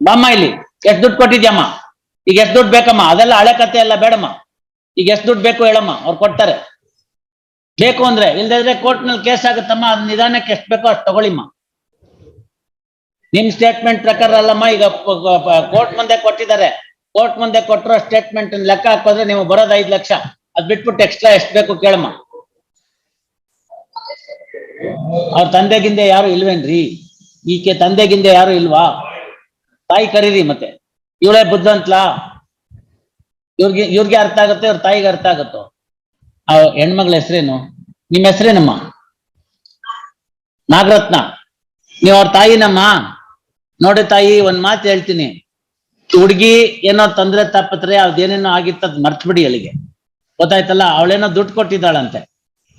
ಬಾಮ್ಮ ಇಲ್ಲಿ ಎಷ್ಟ್ ದುಡ್ಡು ಕೊಟ್ಟಿದ್ಯಮ್ಮ? ಈಗ ಎಷ್ಟ್ ದುಡ್ಡು ಬೇಕಮ್ಮ? ಅದೆಲ್ಲ ಹಳೆ ಕತೆ ಎಲ್ಲ ಬೇಡಮ್ಮ. ಈಗ ಎಷ್ಟ್ ದುಡ್ಡು ಬೇಕು ಹೇಳಮ್ಮ, ಅವ್ರು ಕೊಡ್ತಾರೆ. ಬೇಕು ಅಂದ್ರೆ, ಇಲ್ದಿದ್ರೆ ಕೋರ್ಟ್ನಲ್ಲಿ ಕೇಸ್ ಆಗುತ್ತಮ್ಮ, ಅದ್ ನಿಧಾನಕ್ಕೆ ಎಷ್ಟ್ ಬೇಕೋ ಅಷ್ಟು ತಗೊಳ್ಳಿಮ್ಮ. ನಿಮ್ ಸ್ಟೇಟ್ಮೆಂಟ್ ಪ್ರಕಾರ ಅಲ್ಲಮ್ಮ, ಈಗ ಕೋರ್ಟ್ ಮುಂದೆ ಕೊಟ್ಟಿದ್ದಾರೆ. ಕೋರ್ಟ್ ಮುಂದೆ ಕೊಟ್ಟಿರೋ ಸ್ಟೇಟ್ಮೆಂಟ್ ಲೆಕ್ಕ ಹಾಕೋದ್ರೆ ನೀವು ಬರೋದ್ ಐದ್ ಲಕ್ಷ. ಅದ್ ಬಿಟ್ಬಿಟ್ಟು ಎಕ್ಸ್ಟ್ರಾ ಎಷ್ಟ್ ಬೇಕು ಕೇಳಮ್ಮ. ಅವ್ರ ತಂದೆಗಿಂದೆ ಯಾರು ಇಲ್ವೇನ್ರಿ? ಈಕೆ ತಂದೆಗಿಂದೆ ಯಾರು ಇಲ್ವಾ? ತಾಯಿ ಕರೀರಿ ಮತ್ತೆ. ಇವಳೇ ಬುದ್ಧಂತ್ಲಾ? ಇವ್ರಿಗೆ ಇವ್ರಿಗೆ ಅರ್ಥ ಆಗುತ್ತೆ, ಇವ್ರ ತಾಯಿಗೆ ಅರ್ಥ ಆಗುತ್ತೋ? ಆ ಹೆಣ್ಮಗಳ ಹೆಸರೇನು? ನಿಮ್ಮ ಹೆಸರೇನಮ್ಮ? ನಾಗರತ್ನ. ನೀವ್ ಅವ್ರ ತಾಯಿನಮ್ಮ? ನೋಡಿ ತಾಯಿ, ಒಂದ್ ಮಾತು ಹೇಳ್ತೀನಿ. ಹುಡ್ಗಿ ಏನೋ ತೊಂದ್ರೆ ತಪ್ಪತ್ರೆ ಅದೇನೇನೋ ಆಗಿತ್ತು ಮರ್ತ್ ಮರ್ತ್ಬಿಡಿ ಅಲ್ಲಿಗೆ. ಗೊತ್ತಾಯ್ತಲ್ಲ, ಅವಳೇನೋ ದುಡ್ಡು ಕೊಟ್ಟಿದ್ದಾಳಂತೆ.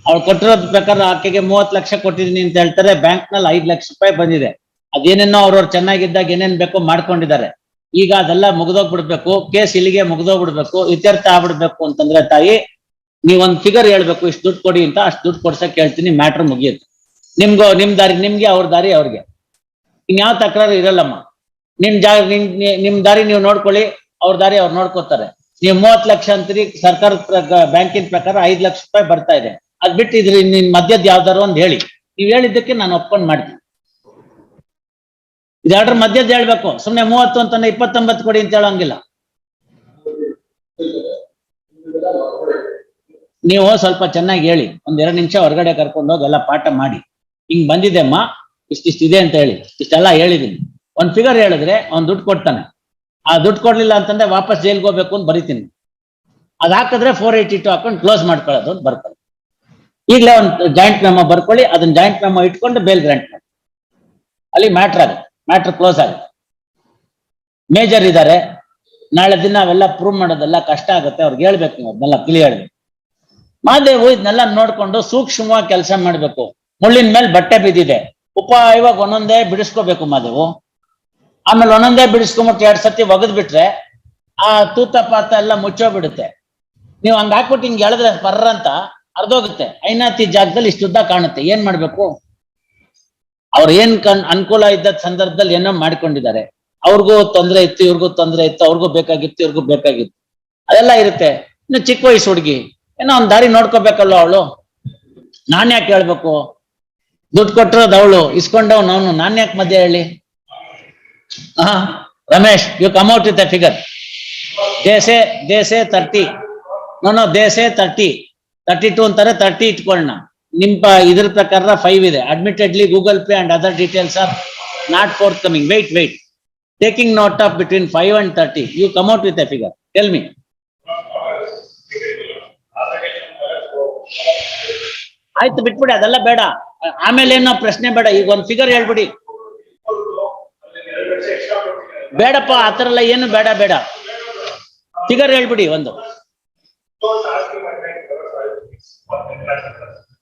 ಅವ್ಳು ಕೊಟ್ಟಿರೋದ್ ಪ್ರಕಾರ ಆಕೆಗೆ ಮೂವತ್ ಲಕ್ಷ ಕೊಟ್ಟಿದೀನಿ ಅಂತ ಹೇಳ್ತಾರೆ ಬ್ಯಾಂಕ್ನಲ್ಲಿ ಐದ್ ಲಕ್ಷ ರೂಪಾಯಿ ಬಂದಿದೆ. ಅದೇನೇನೋ ಅವ್ರವ್ರು ಚೆನ್ನಾಗಿದ್ದಾಗ ಏನೇನ್ ಬೇಕೋ ಮಾಡ್ಕೊಂಡಿದ್ದಾರೆ. ಈಗ ಅದೆಲ್ಲ ಮುಗ್ದೋಗ್ಬಿಡ್ಬೇಕು, ಕೇಸ್ ಇಲ್ಲಿಗೆ ಮುಗ್ದೋಗ್ಬಿಡ್ಬೇಕು, ಇತ್ಯರ್ಥ ಆಗ್ಬಿಡ್ಬೇಕು ಅಂತಂದ್ರೆ, ತಾಯಿ, ನೀವೊಂದ್ ಫಿಗರ್ ಹೇಳ್ಬೇಕು, ಇಷ್ಟು ದುಡ್ಡು ಕೊಡಿ ಅಂತ ಅಷ್ಟು ದುಡ್ಡು ಕೊಡ್ಸಕ್ ಹೇಳ್ತೀನಿ ಮ್ಯಾಟ್ರ್ ಮುಗಿಯುತ್ತೆ. ನಿಮ್ಗೋ, ನಿಮ್ ದಾರಿ, ನಿಮ್ಗೆ ಅವ್ರ ದಾರಿ ಅವ್ರಿಗೆ. ಇನ್ಯಾವ ತಕರಾರು ಇರಲ್ಲಮ್ಮ. ನಿಮ್ ಜಾ, ನಿಮ್ ನಿಮ್ ದಾರಿ ನೀವು ನೋಡ್ಕೊಳ್ಳಿ, ಅವ್ರ ದಾರಿ ಅವ್ರು ನೋಡ್ಕೋತಾರೆ. ನೀವು ಮೂವತ್ ಲಕ್ಷ ಅಂತೀರಿ ಸರ್ಕಾರದ ಬ್ಯಾಂಕಿನ ಪ್ರಕಾರ ಐದ್ ಲಕ್ಷ ರೂಪಾಯಿ ಬರ್ತಾ ಇದೆ. ಅದ್ ಬಿಟ್ಟು ಇದ್ರ, ನಿನ್ ಮಧ್ಯದ ಯಾವ್ದಾರು ಒಂದ್ ಹೇಳಿ. ನೀವ್ ಹೇಳಿದ್ದಕ್ಕೆ ನಾನು ಒಪ್ಕೊಂಡ್ ಮಾಡ್ತೀನಿ. ಇದೆರಡರ ಮಧ್ಯದ ಹೇಳ್ಬೇಕು. ಸುಮ್ನೆ ಮೂವತ್ತು ಅಂತಾನೆ ಇಪ್ಪತ್ತೊಂಬತ್ತು ಕೊಡಿ ಅಂತ ಹೇಳೋಂಗಿಲ್ಲ. ನೀವು ಸ್ವಲ್ಪ ಚೆನ್ನಾಗಿ ಹೇಳಿ. ಒಂದ್ ಎರಡು ನಿಮಿಷ ಹೊರಗಡೆ ಕರ್ಕೊಂಡು ಹೋಗಿ ಎಲ್ಲ ಪಾಠ ಮಾಡಿ. ಹಿಂಗ್ ಬಂದಿದೆ ಅಮ್ಮ. ಇಷ್ಟಿಷ್ಟು ಇದೆ ಅಂತ ಹೇಳಿ. ಇಷ್ಟೆಲ್ಲ ಹೇಳಿದೀನಿ. ಒಂದ್ ಫಿಗರ್ ಹೇಳಿದ್ರೆ ಅವ್ನ್ ದುಡ್ಡು ಕೊಡ್ತಾನೆ. ಆ ದುಡ್ಡು ಕೊಡ್ಲಿಲ್ಲ ಅಂತಂದ್ರೆ ವಾಪಸ್ ಜೈಲ್ಗೆ ಹೋಗ್ಬೇಕು ಅಂತ ಬರಿತೀನಿ. ಅದ್ ಹಾಕಿದ್ರೆ ಫೋರ್ ಏಯ್ಟಿ ಟು ಹಾಕೊಂಡು ಕ್ಲೋಸ್ ಮಾಡ್ಕೊಳ್ಳೋದು ಅಂತ ಬರ್ಕೊಳ್ಳಿ. ಈಗಲೇ ಒಂದು ಜಾಯಿಂಟ್ ಮೆಮೋ ಬರ್ಕೊಳ್ಳಿ. ಅದನ್ನ ಜಾಯಿಂಟ್ ಮೆಮೋ ಇಟ್ಕೊಂಡು ಬೇಲ್ ಗ್ರಾಂಟ್ ಮಾಡಿ. ಅಲ್ಲಿ ಮ್ಯಾಟ್ರ್ ಆಗುತ್ತೆ ಮ್ಯಾಟ್ರ್ ಕ್ಲೋಸ್ ಆಗುತ್ತೆ. ಮೇಜರ್ ಇದ್ದಾರೆ ನಾಳೆ ದಿನ ಅವೆಲ್ಲ ಪ್ರೂವ್ ಮಾಡೋದೆಲ್ಲ ಕಷ್ಟ ಆಗುತ್ತೆ. ಅವ್ರಿಗೆ ಹೇಳ್ಬೇಕು ನೀವು ಅದನ್ನೆಲ್ಲ ಕ್ಲಿಯರ್ ಮಾದೇವು ಇದನ್ನೆಲ್ಲ ನೋಡ್ಕೊಂಡು ಸೂಕ್ಷ್ಮವಾಗಿ ಕೆಲಸ ಮಾಡ್ಬೇಕು. ಮುಳ್ಳಿನ ಮೇಲೆ ಬಟ್ಟೆ ಬಿದ್ದಿದೆ. ಉಪ ಇವಾಗ ಒಂದೊಂದೇ ಬಿಡಿಸ್ಕೋಬೇಕು ಮಾದೇವು. ಆಮೇಲೆ ಒಂದೊಂದೇ ಬಿಡಿಸ್ಕೊಂಬಿಟ್ಟು ಎರಡ್ ಸತಿ ಒಗದ್ ಬಿಟ್ರೆ ಆ ತೂತ ಪಾತ ಎಲ್ಲ ಮುಚ್ಚೋಗ್ಬಿಡುತ್ತೆ. ನೀವು ಹಂಗ ಹಾಕ್ಬಿಟ್ಟು ಹಿಂಗ್ ಎಳೆದ್ರೆ ಪರ್ರ ಅಂತ ಅರ್ಧೋಗುತ್ತೆ ಐನಾತಿ ಜಾಗದಲ್ಲಿ ಇಷ್ಟು ಉದ್ದ ಕಾಣುತ್ತೆ. ಏನ್ ಮಾಡ್ಬೇಕು? ಅವ್ರ ಏನ್ ಕಣ್ ಅನುಕೂಲ ಇದ್ದ ಸಂದರ್ಭದಲ್ಲಿ ಏನೋ ಮಾಡ್ಕೊಂಡಿದ್ದಾರೆ. ಅವ್ರಿಗೂ ತೊಂದರೆ ಇತ್ತು, ಇವ್ರಿಗೂ ತೊಂದರೆ ಇತ್ತು, ಅವ್ರಿಗೂ ಬೇಕಾಗಿತ್ತು, ಇವ್ರಿಗೂ ಬೇಕಾಗಿತ್ತು. ಅದೆಲ್ಲ ಇರುತ್ತೆ. ಇನ್ನು ಚಿಕ್ಕ ವಯಸ್ಸು ಹುಡುಗಿ, ಏನೋ ಒಂದ್ ದಾರಿ ನೋಡ್ಕೋಬೇಕಲ್ಲ ಅವಳು? ನಾನ್ ಯಾಕೆ ಹೇಳ್ಬೇಕು? ದುಡ್ಡು ಕೊಟ್ಟಿರೋದು ಅವಳು, ಇಸ್ಕೊಂಡವ್ ಅವನು ನಾನ್ ಯಾಕೆ ಮಧ್ಯೆ ಹೇಳಿ? ಹಾ Ramesh you come out with figure ದೇಸೆ ದೇಸೆ ತರ್ಟಿ. ನೋ ನೋ, ದೇಸೆ ತರ್ಟಿ. ತರ್ಟಿ ಟು ಅಂತಾರೆ, ತರ್ಟಿ ಇಟ್ಕೊಳ್ಳೋಣ ನಿಮ್ ಪ- ಇದ್ರ ಪ್ರಕಾರ ಫೈವ್ ಇದೆ. Admittedly Google Pay and other details are not forthcoming wait wait taking note of between five and thirty you come out with a figure tell me ಆಯ್ತು, ಬಿಟ್ಬಿಡಿ. ಅದೆಲ್ಲ ಬೇಡ. ಆಮೇಲೆ ಏನೋ ಪ್ರಶ್ನೆ ಬೇಡ. ಈಗ ಒಂದು ಫಿಗರ್ ಹೇಳ್ಬಿಡಿ. ಬೇಡಪ್ಪ ಆತರ ಎಲ್ಲ ಏನು ಬೇಡ ಬೇಡ. ಫಿಗರ್ ಹೇಳ್ಬಿಡಿ ಒಂದು.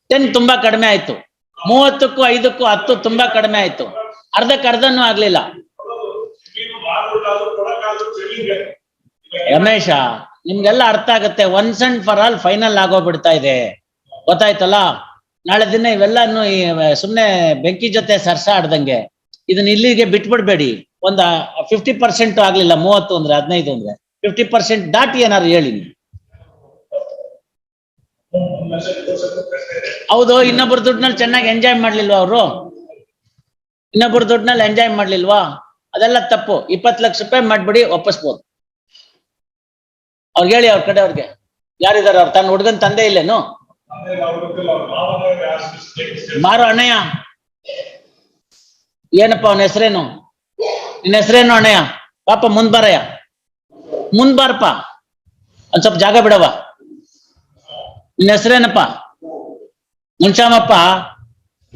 ಟೆನ್ ತುಂಬಾ ಕಡಿಮೆ ಆಯ್ತು. ಮೂವತ್ತಕ್ಕೂ ಐದಕ್ಕೂ ಹತ್ತು ತುಂಬಾ ಕಡಿಮೆ ಆಯ್ತು. ಅರ್ಧಕ್ಕೆ ಅರ್ಧನೂ ಆಗ್ಲಿಲ್ಲ. ರಮೇಶ, ನಿಮ್ಗೆಲ್ಲ ಅರ್ಥ ಆಗತ್ತೆ. Once and for all final ಆಗೋಗ್ಬಿಡ್ತಾ ಇದೆ. ಗೊತ್ತಾಯ್ತಲ್ಲ? ನಾಳೆ ದಿನ ಇವೆಲ್ಲಾನು ಸುಮ್ನೆ ಬೆಂಕಿ ಜೊತೆ ಸರ್ಸ ಆಡ್ದಂಗೆ. ಇದನ್ನ ಇಲ್ಲಿಗೆ ಬಿಟ್ಬಿಡ್ಬೇಡಿ. ಒಂದ ಫಿಫ್ಟಿ ಪರ್ಸೆಂಟ್ ಆಗ್ಲಿಲ್ಲ, ಮೂವತ್ತು ಅಂದ್ರೆ ಹದಿನೈದು ಅಂದ್ರೆ. ಫಿಫ್ಟಿ ಪರ್ಸೆಂಟ್ ದಾಟಿ ಏನಾದ್ರು ಹೇಳಿ. ಹೌದು ಇನ್ನೊಬ್ಬರ ದುಡ್ಡಿನಲ್ಲಿ ಚೆನ್ನಾಗಿ ಎಂಜಾಯ್ ಮಾಡ್ಲಿಲ್ವಾ ಅವರು? ಇನ್ನೊಬ್ಬರ ದುಡ್ಡಿನಲ್ಲಿ ಎಂಜಾಯ್ ಮಾಡ್ಲಿಲ್ವಾ? ಅದೆಲ್ಲ ತಪ್ಪು. ಇಪ್ಪತ್ತು ಲಕ್ಷ ರೂಪಾಯಿ ಮಾಡ್ಬಿಡಿ ವಾಪಸ್ಬೋದು ಅವ್ರಿಗೆ ಹೇಳಿ ಅವ್ರ ಕಡೆ ಅವ್ರಿಗೆ. ಯಾರಿದಾರ ಅವ್ರ ತನ್ನ ಹುಡುಗನ್ ತಂದೆ ಇಲ್ಲೇನು? ಮಾರೋ ಅಣ್ಣಯ್ಯ. ಏನಪ್ಪ ಅವನ ಹೆಸರೇನು? ನಿನ್ನ ಹೆಸರೇನು ಅಣ್ಣಯ್ಯ? ಪಾಪ ಮುಂದ್ ಬಾರಯ್ಯ ಮುಂದ್ ಬಾರಪ್ಪ ಒಂದ್ ಸ್ವಲ್ಪ ಜಾಗ ಬಿಡವ ನಿನ್ನ ಹೆಸರೇನಪ್ಪ? ಮುನ್ಶಾಮಪ್ಪ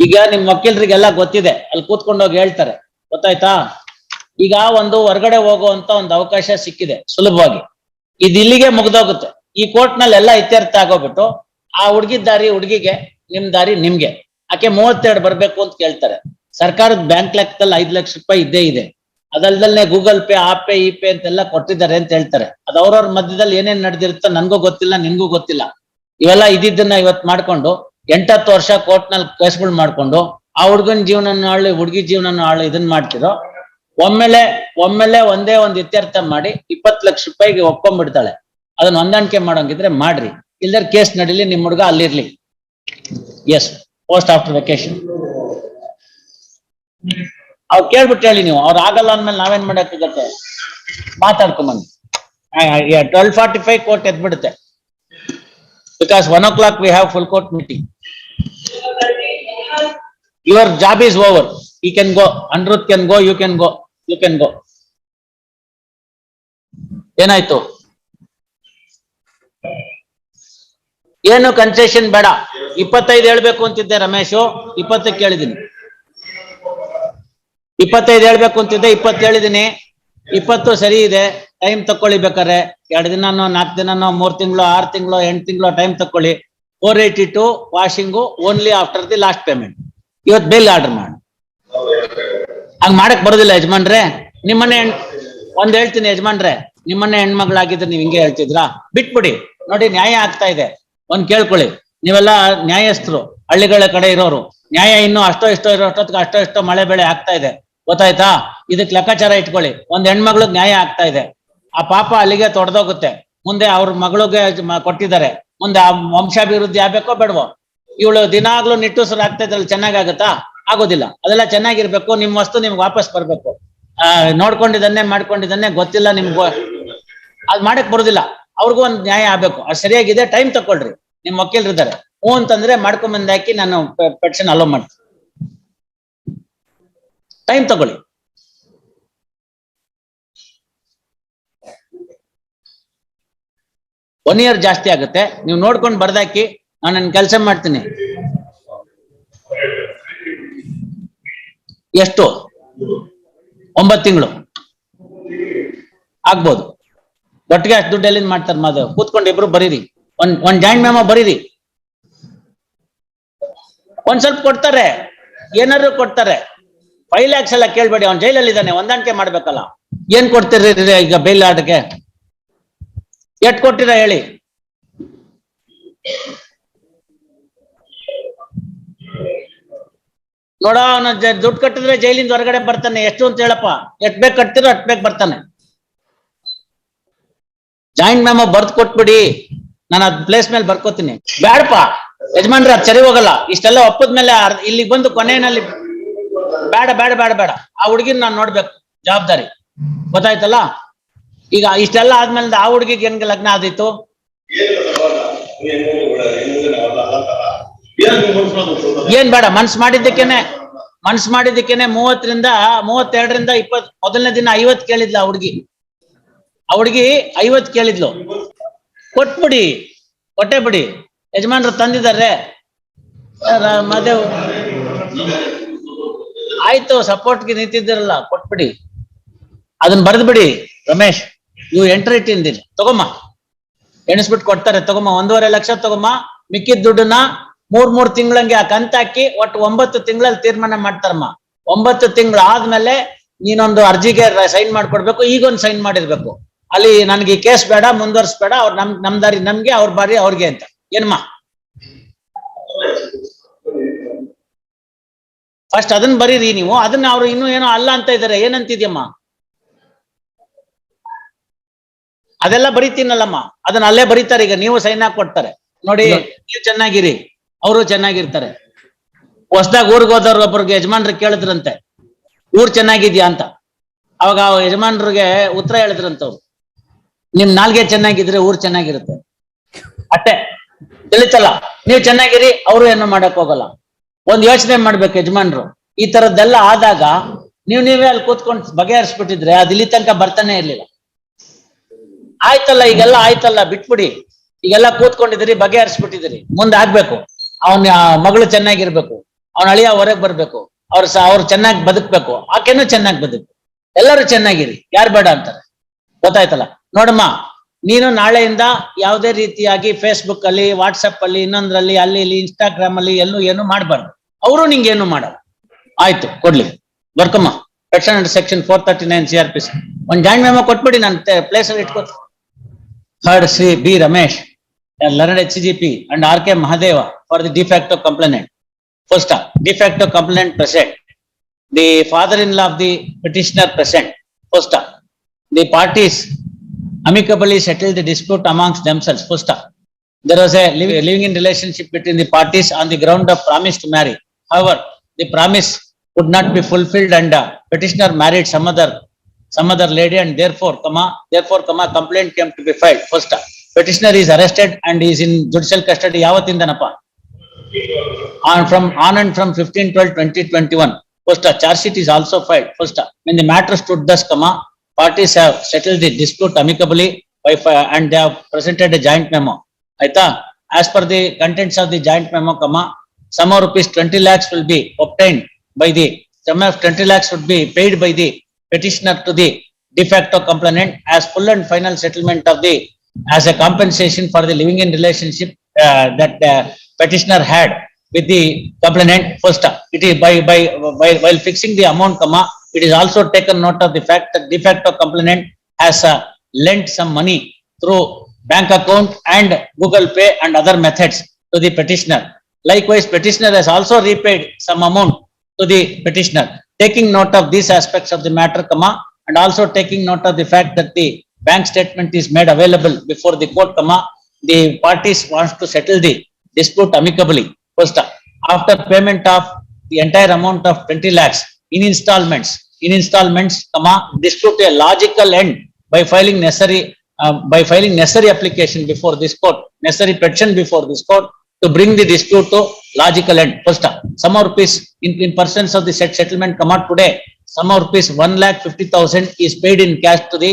ಈಗ ನಿಮ್ ವಕೀಲರಿಗೆಲ್ಲ ಗೊತ್ತಿದೆ. ಅಲ್ಲಿ ಕೂತ್ಕೊಂಡು ಹೋಗಿ ಹೇಳ್ತಾರೆ. ಗೊತ್ತಾಯ್ತಾ? ಈಗ ಒಂದು ಹೊರಗಡೆ ಹೋಗುವಂತ ಒಂದು ಅವಕಾಶ ಸಿಕ್ಕಿದೆ, ಸುಲಭವಾಗಿ. ಇದು ಇಲ್ಲಿಗೆ ಮುಗ್ದೋಗುತ್ತೆ. ಈ ಕೋರ್ಟ್ನಲ್ಲಿ ಎಲ್ಲ ಇತ್ಯರ್ಥ ಆಗೋಗ್ಬಿಟ್ಟು, ಆ ಹುಡುಗಿ ದಾರಿ ಹುಡುಗಿಗೆ, ನಿಮ್ ದಾರಿ ನಿಮ್ಗೆ. ಆಕೆ ಮೂವತ್ತೆರಡು ಬರ್ಬೇಕು ಅಂತ ಕೇಳ್ತಾರೆ. ಸರ್ಕಾರದ ಬ್ಯಾಂಕ್ ಲೆಕ್ಕದಲ್ಲಿ ಐದ್ ಲಕ್ಷ ರೂಪಾಯಿ ಇದ್ದೇ ಇದೆ. ಅದಲ್ದಲ್ಲೇ ಗೂಗಲ್ ಪೇ ಆ ಪೇ, ಈ ಪೇ ಅಂತೆಲ್ಲ ಕೊಟ್ಟಿದ್ದಾರೆ ಅಂತ ಹೇಳ್ತಾರೆ. ಅದು ಅವ್ರವ್ರ ಮಧ್ಯದಲ್ಲಿ ಏನೇನ್ ನಡೆದಿರುತ್ತೋ ನನ್ಗೂ ಗೊತ್ತಿಲ್ಲ, ನಿನ್ಗೂ ಗೊತ್ತಿಲ್ಲ. ಇವೆಲ್ಲ ಇದ್ದಿದ್ದನ್ನ ಇವತ್ ಮಾಡ್ಕೊಂಡು ಎಂಟತ್ತು ವರ್ಷ ಕೋರ್ಟ್ನಲ್ಲಿ ಕೇಸ್ಗಳು ಮಾಡ್ಕೊಂಡು ಆ ಹುಡ್ಗನ್ ಜೀವನ ಹಾಳು ಹುಡುಗಿ ಜೀವನ ಆಳು ಇದನ್ನ ಮಾಡ್ತಿರೋ ಒಮ್ಮೆಲೆ ಒಮ್ಮೆಲೆ ಒಂದೇ ಒಂದ್ ಇತ್ಯರ್ಥ ಮಾಡಿ ಇಪ್ಪತ್ ಲಕ್ಷ ರೂಪಾಯಿಗೆ ಒಪ್ಕೊಂಡ್ಬಿಡ್ತಾಳೆ. ಅದನ್ನ ಹೊಂದಾಣಿಕೆ ಮಾಡೋಂಗಿದ್ರೆ ಮಾಡ್ರಿ. ಇಲ್ದರ್ ಕೇಸ್ ನಡೀಲಿ, ನಿಮ್ ಹುಡುಗ ಅಲ್ಲಿರ್ಲಿ. ಎಸ್ ಪೋಸ್ಟ್ ಆಫ್ಟರ್ ವೆಕೇಶನ್ ಅವ್ರು ಕೇಳ್ಬಿಟ್ಟು ಹೇಳಿ ನೀವು, ಅವ್ರು ಆಗಲ್ಲ ಅಂದ್ಮೇಲೆ ನಾವೇನ್ ಮಾಡಕ್ಕಾಗತ್ತೆ ಮಾತಾಡ್ಕೊಂಬಂದು ಟ್ವೆಲ್ ಫಾರ್ಟಿ ಫೈವ್ ಕೋರ್ಟ್ ಎದ್ಬಿಡುತ್ತೆ. Because one o'clock we have full full meeting. Meeting your is over. Over you go. Go can go. Go you go. Go you go. ಏನಾಯ್ತು ಏನು ಕನ್ಸೆಷನ್ ಬೇಡ ಇಪ್ಪತ್ತೈದು ಹೇಳ್ಬೇಕು ಅಂತಿದ್ದೆ ರಮೇಶು ಇಪ್ಪತ್ತಕ್ಕೆ ಹೇಳಿದೀನಿ ಇಪ್ಪತ್ತೈದು ಹೇಳ್ಬೇಕು ಅಂತಿದ್ದೆ ಇಪ್ಪತ್ತು ಹೇಳಿದೀನಿ ಇಪ್ಪತ್ತು ಸರಿ ಇದೆ ಟೈಮ್ ತಕೊಳ್ಳಿ ಬೇಕಾರೆ ಎರಡು ದಿನನೋ, ನಾಲ್ಕು ದಿನನೋ, ಮೂರ್ ತಿಂಗಳು, ಆರು ತಿಂಗಳು, ಎಂಟು ತಿಂಗಳು time ತಕೊಳ್ಳಿ. Four eighty two washing only after the last payment ಇವತ್ ಬಿಲ್ ಆರ್ಡರ್ ಮಾಡಿ. ಹಂಗ್ ಮಾಡಕ್ ಬರೋದಿಲ್ಲ ಯಜಮಾನ್ರೆ. ನಿಮ್ಮನೆ ಹೆಣ್- ಒಂದ್ ಹೇಳ್ತೀನಿ ಯಜಮಾನ್ರೆ. ನಿಮ್ಮನೆ ಹೆಣ್ಮಗಳಾಗಿದ್ರೆ ನೀವ್ ಹಿಂಗೆ ಹೇಳ್ತಿದ್ರಾ? ಬಿಟ್ಬಿಡಿ. ನೋಡಿ, ನ್ಯಾಯ ಆಗ್ತಾ ಇದೆ. ಒಂದ್ ಕೇಳ್ಕೊಳ್ಳಿ. ನೀವೆಲ್ಲ ನ್ಯಾಯಸ್ಥರು, ಹಳ್ಳಿಗಳ ಕಡೆ ಇರೋರು. ನ್ಯಾಯ ಇನ್ನು ಅಷ್ಟೋ, ಇಷ್ಟೋ, ಇರೋ ಅಷ್ಟೊತ್ತಿಗೆ ಅಷ್ಟೋ, ಇಷ್ಟೋ ಮಳೆ ಬೆಳೆ ಆಗ್ತಾ ಇದೆ. ಗೊತ್ತಾಯ್ತಾ? ಇದಕ್ ಲೆಕ್ಕಾಚಾರ ಇಟ್ಕೊಳ್ಳಿ. ಒಂದ್ ಹೆಣ್ಮಗ್ಳಿಗೆ ನ್ಯಾಯ ಆಗ್ತಾ ಇದೆ. ಆ ಪಾಪ ಅಲ್ಲಿಗೆ ತೊಡೆದೋಗುತ್ತೆ. ಮುಂದೆ ಅವ್ರ ಮಗಳಿಗೆ ಕೊಟ್ಟಿದ್ದಾರೆ. ಮುಂದೆ ಆ ವಂಶಾಭಿವೃದ್ಧಿ ಆಗ್ಬೇಕೋ ಬೇಡವೋ? ಇವಳು ದಿನಾಗ್ಲೂ ನಿಟ್ಟುಸರು ಆಗ್ತಾ ಇದ್ರಲ್ಲಿ ಚೆನ್ನಾಗಾಗತ್ತಾ? ಆಗೋದಿಲ್ಲ. ಅದೆಲ್ಲ ಚೆನ್ನಾಗಿರ್ಬೇಕು, ನಿಮ್ ವಸ್ತು ನಿಮ್ಗೆ ವಾಪಸ್ ಬರ್ಬೇಕು. ಆ, ನೋಡ್ಕೊಂಡಿದ್ದನ್ನೇ ಮಾಡ್ಕೊಂಡಿದ್ದನ್ನೇ ಗೊತ್ತಿಲ್ಲ ನಿಮ್ಗೆ ಅದ್ ಮಾಡಕ್ ಬರುದಿಲ್ಲ. ಅವ್ರಿಗೂ ಒಂದ್ ನ್ಯಾಯ ಆಗ್ಬೇಕು. ಅದು ಸರಿಯಾಗಿದೆ, ಟೈಮ್ ತಕೊಳ್ರಿ. ನಿಮ್ ವಕೀಲರು ಇದ್ದಾರೆ ಹ್ಞೂ ಅಂತಂದ್ರೆ ಮಾಡ್ಕೊಂಡ್ ಬಂದಾಕಿ ನಾನು ಪೆಟಿಷನ್ ಅಲೋ ಮಾಡ್ತೀನಿ. ಟೈಮ್ ತಗೊಳ್ಳಿ. ಒನ್ ಇಯರ್ ಜಾಸ್ತಿ ಆಗುತ್ತೆ. ನೀವು ನೋಡ್ಕೊಂಡು ಬರ್ದಾಕಿ ನಾನು ನನ್ನ ಕೆಲಸ ಮಾಡ್ತೀನಿ. ಎಷ್ಟು? ಒಂಬತ್ತು ತಿಂಗಳು. ಆಗ್ಬೋದು. ಒಟ್ಟಿಗೆ ಅಷ್ಟು ದುಡ್ಡು ಎಲ್ಲಿಂದ ಮಾಡ್ತಾರೆ ಮಾಧವ್? ಕೂತ್ಕೊಂಡು ಇಬ್ರು ಬರೀರಿ. ಒಂದ್ ಒಂದ್ ಜಾಯಿಂಟ್ ಮೆಮೋ ಬರೀರಿ. ಒಂದ್ ಸ್ವಲ್ಪ ಕೊಡ್ತಾರೆ. ಏನಾದ್ರು ಕೊಡ್ತಾರೆ. ಫೈವ್ ಲ್ಯಾಕ್ಸ್ ಎಲ್ಲ ಕೇಳ್ಬೇಡಿ. ಅವ್ನ್ ಜೈಲಲ್ಲಿ ಇದ್ದಾನೆ ಹೊಂದಾಣಿಕೆ ಮಾಡ್ಬೇಕಲ್ಲ. ಏನ್ ಕೊಡ್ತೀರಿ ಈಗ ಬೇಲ್ ಆಟಕ್ಕೆ ಎಷ್ಟ್ ಕೊಟ್ಟಿರ ಹೇಳಿ? ನೋಡ, ಅವನ ದುಡ್ಡು ಕಟ್ಟಿದ್ರೆ ಜೈಲಿಂದ ಹೊರಗಡೆ ಬರ್ತಾನೆ. ಎಷ್ಟು ಅಂತ ಹೇಳಪ್ಪ. ಎಷ್ಟ್ ಬೇಕ್ ಕಟ್ತಿರೋ ಅಟ್ ಬೇಕ್ ಬರ್ತಾನೆ. ಜಾಯಿಂಟ್ ಮ್ಯಾಮ ಬರ್ದ್ ಕೊಟ್ಬಿಡಿ. ನಾನು ಅದ್ ಪ್ಲೇಸ್ ಮೇಲೆ ಬರ್ಕೋತೀನಿ. ಬ್ಯಾಡಪ್ಪ. ಯಜಮಾನ್ರೆ, ಅದ್ ಸರಿ ಹೋಗಲ್ಲ. ಇಷ್ಟೆಲ್ಲ ಒಪ್ಪದ್ಮೇಲೆ ಇಲ್ಲಿಗೆ ಬಂದು ಕೊನೆಯಲ್ಲಿ ಬೇಡ ಬೇಡ ಬೇಡ ಬೇಡ ಆ ಹುಡುಗಿನ ನಾನು ನೋಡ್ಬೇಕು. ಜವಾಬ್ದಾರಿ. ಗೊತ್ತಾಯ್ತಲ್ಲ? ಈಗ ಇಷ್ಟೆಲ್ಲ ಆದ್ಮೇಲೆ ಆ ಹುಡುಗಿಗೆ ಹೆಂಗ್ ಲಗ್ನ ಆದಿತ್ತು ಏನ್ ಬೇಡ, ಮನ್ಸು ಮಾಡಿದ್ದಕ್ಕೇನೆ, ಮನ್ಸ್ ಮಾಡಿದ್ದಕ್ಕೇನೆ ಮೂವತ್ತರಿಂದ, ಮೂವತ್ತೆರಡರಿಂದ ಇಪ್ಪತ್ ಮೊದಲನೇ ದಿನ ಐವತ್ ಕೇಳಿದ್ಲ ಆ ಹುಡುಗಿ. ಆ ಹುಡುಗಿ ಐವತ್ ಕೇಳಿದ್ಲು. ಕೊಟ್ಬಿಡಿ, ಕೊಟ್ಟೆ ಬಿಡಿ. ಯಜಮಾನ್ರು ತಂದಿದ್ದಾರೆ. ಮದೇವ್. ಆಯ್ತು ಸಪೋರ್ಟ್ಗೆ ನಿಂತಿದ್ದೀರಲ್ಲ, ಕೊಟ್ಬಿಡಿ. ಅದನ್ನ ಬರೆದ್ಬಿಡಿ ರಮೇಶ್. ನೀವು ಎಂಟ್ರಿ ಇಟ್ಟಿಂದಿಲ್ಲ ತಗೊಮ್ಮ. ಎಣಿಸ್ಬಿಟ್ಟು ಕೊಡ್ತಾರೆ. ತಗೊಮ್ಮ, ಒಂದೂವರೆ ಲಕ್ಷ ತಗೊಮ್ಮ. ಮಿಕ್ಕಿದ ದುಡ್ಡನ್ನ ಮೂರ್ ಮೂರ್ ತಿಂಗಳಂಗೆ ಆ ಕಂತ ಹಾಕಿ ಒಟ್ಟು ಒಂಬತ್ತು ತಿಂಗಳಲ್ಲಿ ತೀರ್ಮಾನ ಮಾಡ್ತಾರಮ್ಮ. ಒಂಬತ್ತು ತಿಂಗಳು ಆದ್ಮೇಲೆ ನೀನೊಂದು ಅರ್ಜಿಗೆ ಸೈನ್ ಮಾಡ್ಕೊಡ್ಬೇಕು. ಈಗೊಂದು ಸೈನ್ ಮಾಡಿರ್ಬೇಕು. ಅಲ್ಲಿ ನನ್ಗೆ ಈ ಕೇಸ್ ಬೇಡ, ಮುಂದುವರ್ಸ್ಬೇಡ. ಅವ್ರ ನಮ್ ನಮ್ ದಾರಿ ನಮ್ಗೆ, ಅವ್ರ ಬಾರಿ ಅವ್ರಿಗೆ ಅಂತ. ಏನಮ್ಮ? ಫಸ್ಟ್ ಅದನ್ನ ಬರೀರಿ ನೀವು. ಅದನ್ನ ಅವ್ರು ಇನ್ನೂ ಏನೋ ಅಲ್ಲ ಅಂತ ಇದಾರೆ. ಏನಂತಿದ್ಯಮ್ಮ? ಅದೆಲ್ಲ ಬರೀತೀನಲ್ಲಮ್ಮ. ಅದನ್ನ ಅಲ್ಲೇ ಬರೀತಾರೆ. ಈಗ ನೀವು ಸೈನ್ ಹಾಕಿ ಕೊಡ್ತಾರೆ. ನೋಡಿ ನೀವು ಚೆನ್ನಾಗಿರಿ. ಅವರು ಚೆನ್ನಾಗಿರ್ತಾರೆ. ಹೊಸದಾಗ ಊರಿಗೆ ಹೋದವ್ರು ಒಬ್ಬರಿಗೆ ಯಜಮಾನ್ರು ಕೇಳಿದ್ರಂತೆ. ಊರ್ ಚೆನ್ನಾಗಿದ್ಯಾ? ಅಂತ. ಅವಾಗ ಆ ಯಜಮಾನ್ರಿಗೆ ಉತ್ತರ ಹೇಳಿದ್ರಂತ ಅವ್ರು. ನಿಮ್ ನಾಲ್ಗೆ ಚೆನ್ನಾಗಿದ್ರೆ ಊರ್ ಚೆನ್ನಾಗಿರುತ್ತೆ. ಅಟ್ಟೆ. ತಿಳಿತಲ್ಲ. ನೀವು ಚೆನ್ನಾಗಿರಿ ಅವರು ಏನು ಮಾಡಕ್ ಹೋಗಲ್ಲ. ಒಂದ್ ಯೋಚನೆ ಮಾಡ್ಬೇಕು ಯಜಮಾನ್ರು. ಈ ತರದ್ದೆಲ್ಲ ಆದಾಗ ನೀವ್ ನೀವೇ ಅಲ್ಲಿ ಕೂತ್ಕೊಂಡು ಬಗೆಹರಿಸ್ಬಿಟ್ಟಿದ್ರೆ ಅದು ಇಲ್ಲಿ ತನಕ ಬರ್ತಾನೆ ಇರ್ಲಿಲ್ಲ. ಆಯ್ತಲ್ಲ, ಈಗೆಲ್ಲ ಆಯ್ತಲ್ಲ, ಬಿಟ್ಬಿಡಿ. ಈಗೆಲ್ಲ ಕೂತ್ಕೊಂಡಿದ್ದೀರಿ, ಬಗೆಹರಿಸ್ಬಿಟ್ಟಿದ್ದೀರಿ. ಮುಂದೆ ಆಗ್ಬೇಕು. ಅವನ ಮಗಳು ಚೆನ್ನಾಗಿರ್ಬೇಕು. ಅವನ ಅಳಿಯ ಹೊರಗೆ ಬರ್ಬೇಕು. ಅವ್ರ ಸ, ಅವ್ರು ಚೆನ್ನಾಗಿ ಬದುಕ್ಬೇಕು. ಆಕೆನೂ ಚೆನ್ನಾಗಿ ಬದುಕು. ಎಲ್ಲರೂ ಚೆನ್ನಾಗಿರಿ. ಯಾರು ಬೇಡ ಅಂತಾರೆ. ಗೊತ್ತಾಯ್ತಲ್ಲ? ನೋಡಮ್ಮ, ನೀನು ನಾಳೆಯಿಂದ ಯಾವುದೇ ರೀತಿಯಾಗಿ ಫೇಸ್ಬುಕ್ ಅಲ್ಲಿ ವಾಟ್ಸಪ್ ಅಲ್ಲಿ, ಇನ್ನೊಂದ್ರಲ್ಲಿ, ಅಲ್ಲಿ, ಇಲ್ಲಿ ಇನ್ಸ್ಟಾಗ್ರಾಮ್ ಅಲ್ಲಿ, ಎಲ್ಲೂ ಏನು ಮಾಡಬಾರ್ದು. ಅವರು ನಿಂಗೇನು ಮಾಡಲ್ಲ. ಆಯ್ತು, ಕೊಡ್ಲಿ. ಬರ್ಕಮ್ಮ. Section and section four thirty nine C R P ಒಂದ್ ಜಾಯಿಂಟ್ ಮೆಮೋ ಕೊಟ್ಬಿಡಿ, ನಾನು ಪ್ಲೇಸ್ ಅಲ್ಲಿ ಇಟ್ಕೋ Third, Sri B. Ramesh, a learned HCGP and R. K. Mahadeva for the de facto complainant. First stop. De facto complainant present. the father-in-law of the petitioner present, first up. The parties amicably settled the dispute amongst themselves, first up. There was a living in relationship between the parties on the ground of promise to marry. However, the promise could not be fulfilled and uh, petitioner married some other, some other lady and therefore, comma, therefore, comma, complaint came to be filed. First, petitioner is arrested and is in judicial custody yavatindanapa. On from on and from 15 12 2021. First, charge sheet is also filed. First, when the matter stood thus, comma, parties have settled the dispute amicably by, and they have presented a joint memo. Aita, as per the contents of the joint memo, comma, sum of rupees 20 lakhs will be obtained by the sum of 20 lakhs would be paid by the petitioner to the de facto complainant as full and final settlement of the, as a compensation for the living in relationship uh, that uh, petitioner had with the complainant first. It is by, by, by, while fixing the amount, comma, it is also taken note of the fact that de facto complainant has uh, lent some money through bank account and Google Pay and other methods to the petitioner. Likewise, petitioner has also repaid some amount to the petitioner. Taking note of these aspects of the matter, comma, and also taking note of the fact that the bank statement is made available before the court, comma, the parties wants to settle the dispute amicably. First, after payment of the entire amount of twenty lakhs in installments, in installments, comma, dispute a logical end by filing necessary, uh, by filing necessary application before this court, necessary petition before this court to bring the dispute to logical end. First, some of rupees in, in persons of the set settlement come out today, some of rupees one lakh fifty thousand is paid in cash to the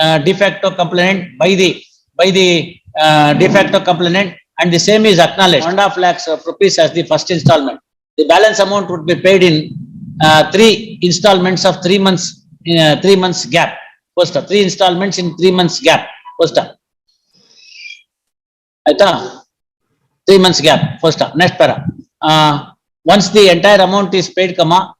uh, de facto complainant by the, by the uh, de facto complainant and the same is acknowledged, one and a half lakhs of rupees as the first installment. The balance amount would be paid in uh, three installments of three months, in a three months gap. First, three installments in three months gap. First, ಆಯ್ತಾ three months gap, first up. next para. Uh, once the entire amount is paid, comma,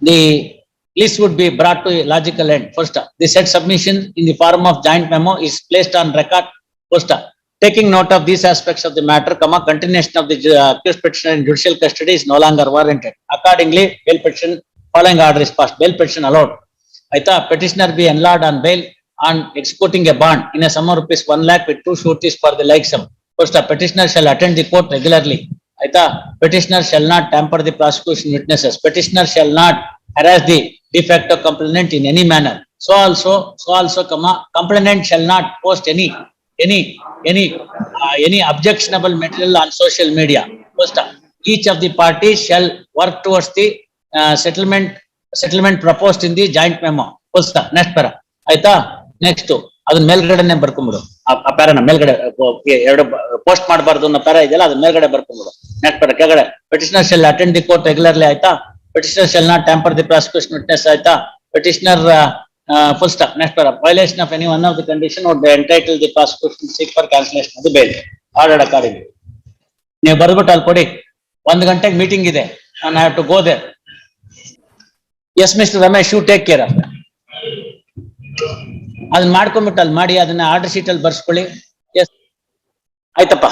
the list would be brought to a logical end, first up. The said submission in the form of joint memo is placed on record, first up. Taking note of these aspects of the matter, comma, continuation of the uh, accused petitioner in judicial custody is no longer warranted. Accordingly, bail petition, following order is passed, bail petition allowed. Aita, petitioner be enlarged on bail on executing a bond in a sum of rupees 1 lakh with two sureties for the like sum. First, a petitioner shall attend the court regularly. ಆಯ್ತಾ petitioner shall not tamper the prosecution witnesses. Petitioner shall not harass the de facto complainant in any manner. So also, so also, comma, complainant shall not post any, any, any, uh, any objectionable material on social media. First, each of the parties shall work towards the uh, settlement, settlement proposed in the joint memo. First, next para. ಆಯ್ತಾ next ಅದನ್ನ ಮೇಲ್ಗಡೆನೆ ಬರ್ಕೊಂಬಿಡು. ಆ ಪ್ಯಾರನ ಮೇಲ್ಗಡೆ ಎರಡು post ಮಾಡಬಾರ್ದು ಅನ್ನೋ para ಇದೆಯಲ್ಲ, ಅದನ್ನ ಮೇಲ್ಗಡೆ ಬರ್ಕೊಂಬಿಡು. ನೆಕ್ಸ್ಟ್ ಪ್ಯಾರ ಕೆಳಗಡೆ petitioner shall attend the court regularly ಆಯ್ತಾ? Petitioner shall not tamper the prosecution witness ಆಯ್ತಾ? ಪೆಟಿಷನರ್ ಫುಲ್ ಸ್ಟಾಪ್ ನೆಕ್ಸ್ಟ್ ಪರ violation of any one of the condition would entitle the prosecution seek for cancellation ಅದು ಬೇರೆ order according ನೀವು ಬರ್ಬಿಟ್ಟು ಅಲ್ಲಿ ಕೊಡಿ. ಒಂದ್ ಗಂಟೆಗೆ ಮೀಟಿಂಗ್ ಇದೆ. ನಾನು have to go there yes Mister Ramesh you take care of ಅದನ್ನ ಮಾಡ್ಕೊಂಬಿಟ್ಟು ಅಲ್ಲಿ ಮಾಡಿ ಅದನ್ನ ಆರ್ಡರ್ ಶೀಟ್ ಅಲ್ಲಿ ಬರ್ಸ್ಕೊಳ್ಳಿ. ಎಸ್ ಆಯ್ತಪ್ಪ.